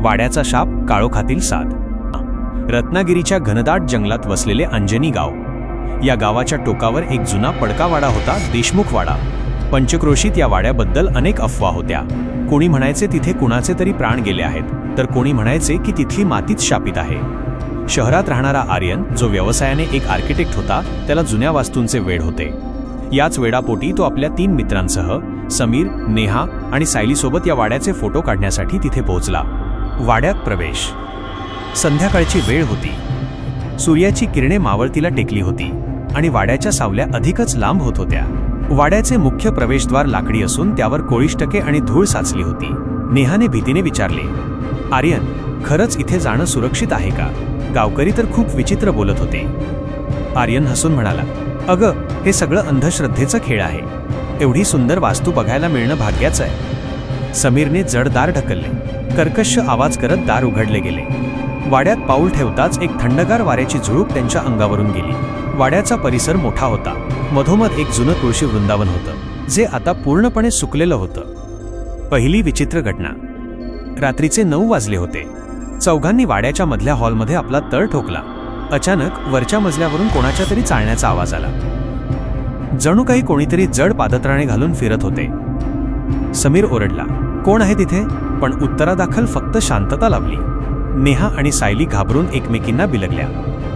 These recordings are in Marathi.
वाड्याचा शाप काळोखातील साथ रत्नागिरीच्या घनदाट जंगलात वसलेले अंजनी गाव. या गावाच्या टोकावर एक जुना पडकावाडा होता देशमुख वाडा. पंचक्रोशीत या वाड्याबद्दल अनेक अफवा होत्या. कोणी म्हणायचे तिथे कुणाचे तरी प्राण गेले आहेत तर कोणी म्हणायचे की तिथली मातीच शापित आहे. शहरात राहणारा आर्यन जो व्यवसायाने एक आर्किटेक्ट होता त्याला जुन्या वास्तूंचे वेड होते. याच वेडापोटी तो आपल्या तीन मित्रांसह समीर नेहा आणि सायलीसोबत या वाड्याचे फोटो काढण्यासाठी तिथे पोहोचला. वाड्यात प्रवेश. संध्याकाळची वेळ होती. सूर्याची किरणे मावळतीला टेकली होती आणि वाड्याच्या सावल्या अधिकच लांब होत होत्या. वाड्याचे मुख्य प्रवेशद्वार लाकडी असून त्यावर कोळीष्टके आणि धूळ साचली होती. नेहाने भीतीने विचारले आर्यन खरंच इथे जाणं सुरक्षित आहे का? गावकरी तर खूप विचित्र बोलत होते. आर्यन हसून म्हणाला अगं हे सगळं अंधश्रद्धेचं खेळ आहे. एवढी सुंदर वास्तू बघायला मिळणं भाग्याचं आहे. समीरने जडदार ढकलले. कर्कश आवाज करत दार उघडले गेले. वाड्यात पाऊल ठेवताच एक थंडगार वाऱ्याची झुळूक त्यांच्या अंगावरून गेली. वाड्याचा परिसर मोठा होता. मधोमध एक जुनं तुळशी वृंदावन होतं जे आता पूर्णपणे सुकलेलं होतं. पहिली विचित्र घटना. रात्रीचे नऊ वाजले होते. चौघांनी वाड्याच्या मधल्या हॉलमध्ये आपला तळ ठोकला. अचानक वरच्या मजल्यावरून कोणाच्या तरी चालण्याचा आवाज आला. जणू काही कोणीतरी जड पादत्राणे घालून फिरत होते. समीर ओरडला. कोण आहे तिथे? पण उत्तरादाखल फक्त शांतता लाभली. नेहा आणि सायली घाबरून एकमेकींना बिलगल्या.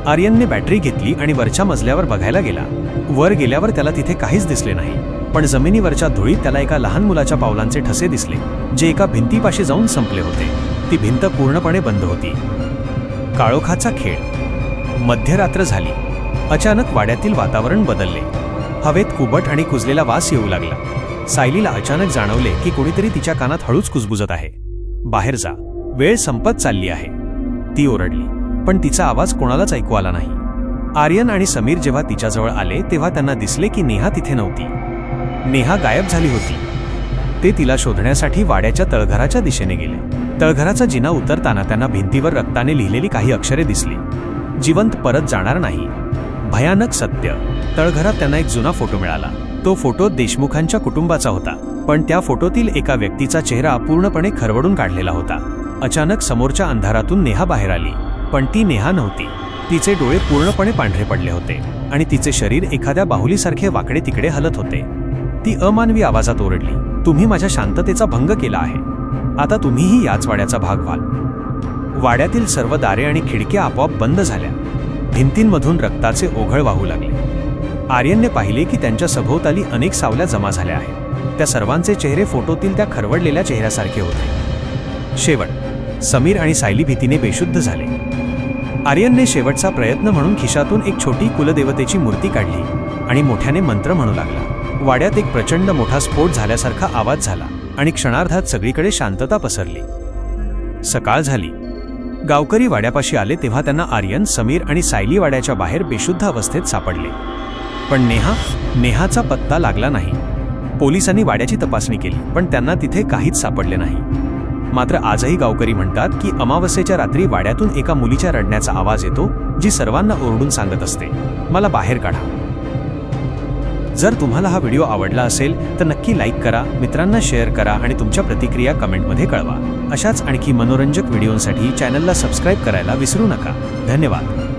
आर्यनने बॅटरी घेतली आणि वरच्या मजल्यावर बघायला गेला. वर गेल्यावर त्याला तिथे काहीच दिसले नाही. पण जमिनीवरच्या धुळीत त्याला एका लहान मुलाच्या पावलांचे ठसे दिसले जे एका भिंतीपाशी जाऊन संपले होते. ती भिंत पूर्णपणे बंद होती. काळोखाचा खेळ. मध्यरात्र झाली. अचानक वाड्यातील वातावरण बदलले. हवेत कुबट आणि कुजलेला वास येऊ लागला. सायलीला अचानक जाणवले की कोणीतरी तिच्या कानात हळूच कुजबुजत आहे. बाहेर जा. वेळ संपत चालली आहे. ती ओरडली पण तिचा आवाज कोणालाच ऐकू आला नाही. आर्यन आणि समीर जेव्हा तिच्याजवळ आले तेव्हा त्यांना दिसले की नेहा तिथे नव्हती. नेहा गायब झाली होती. ते तिला शोधण्यासाठी वाड्याच्या तळघराच्या दिशेने गेले. तळघराचा जिना उतरताना त्यांना भिंतीवर रक्ताने लिहिलेली काही अक्षरे दिसली. जिवंत परत जाणार नाही. भयानक सत्य. तळघरात त्यांना एक जुना फोटो मिळाला. तो फोटो देशमुखांच्या कुटुंबाचा होता पण त्या फोटोतील एका व्यक्तीचा चेहरा पूर्णपणे खरवडून काढलेला होता. अचानक समोरच्या अंधारातून नेहा बाहेर आली पण ती नेहा नव्हती. तिचे डोळे पूर्णपणे पांढरे पडले होते आणि तिचे शरीर एखाद्या बाहुलीसारखे वाकडे तिकडे हलत होते. ती अमानवी आवाजात ओरडली तुम्ही माझ्या शांततेचा भंग केला आहे. आता तुम्हीही याच वाड्याचा भाग व्हाल. वाड्यातील सर्व दारे आणि खिडक्या आपोआप बंद झाल्या. भिंतींमधून रक्ताचे ओघळ वाहू लागले. आर्यनने पाहिले की त्यांच्या सभोवताली अनेक सावल्या जमा झाल्या आहेत. त्या सर्वांचे चेहरे फोटोतील त्या खरवडलेल्या चेहऱ्यासारखे होते. शेवट समीर आणि सायली भीतीने बेशुद्ध झाले. आर्यनने शेवटचा प्रयत्न म्हणून खिशातून एक छोटी कुलदेवतेची मूर्ती काढली आणि मोठ्याने मंत्र म्हणू लागला. वाड्यात एक प्रचंड मोठा स्फोट झाल्यासारखा आवाज झाला आणि क्षणार्धात सगळीकडे शांतता पसरली. सकाळ झाली. गावकरी वाड्यापाशी आले तेव्हा त्यांना आर्यन समीर आणि सायली वाड्याच्या बाहेर बेशुद्ध अवस्थेत सापडले. पण नेहा नेहाचा पत्ता लागला नाही. पोलिसांनी वाड्याची तपासणी केली पण त्यांना तिथे काहीच सापडले नाही. मात्र आजही गावकरी म्हणतात की अमावस्येच्या रात्री वाड्यातून एका मुलीच्या रडण्याचा आवाज येतो जी सर्वांना ओरडून सांगत असते. मला बाहेर काढा. जर तुम्हाला हा व्हिडिओ आवडला असेल तर नक्की लाईक करा मित्रांना शेअर करा आणि तुमच्या प्रतिक्रिया कमेंटमध्ये कळवा. अशाच आणखी मनोरंजक व्हिडिओंसाठी चॅनलला सबस्क्राईब करायला विसरू नका. धन्यवाद.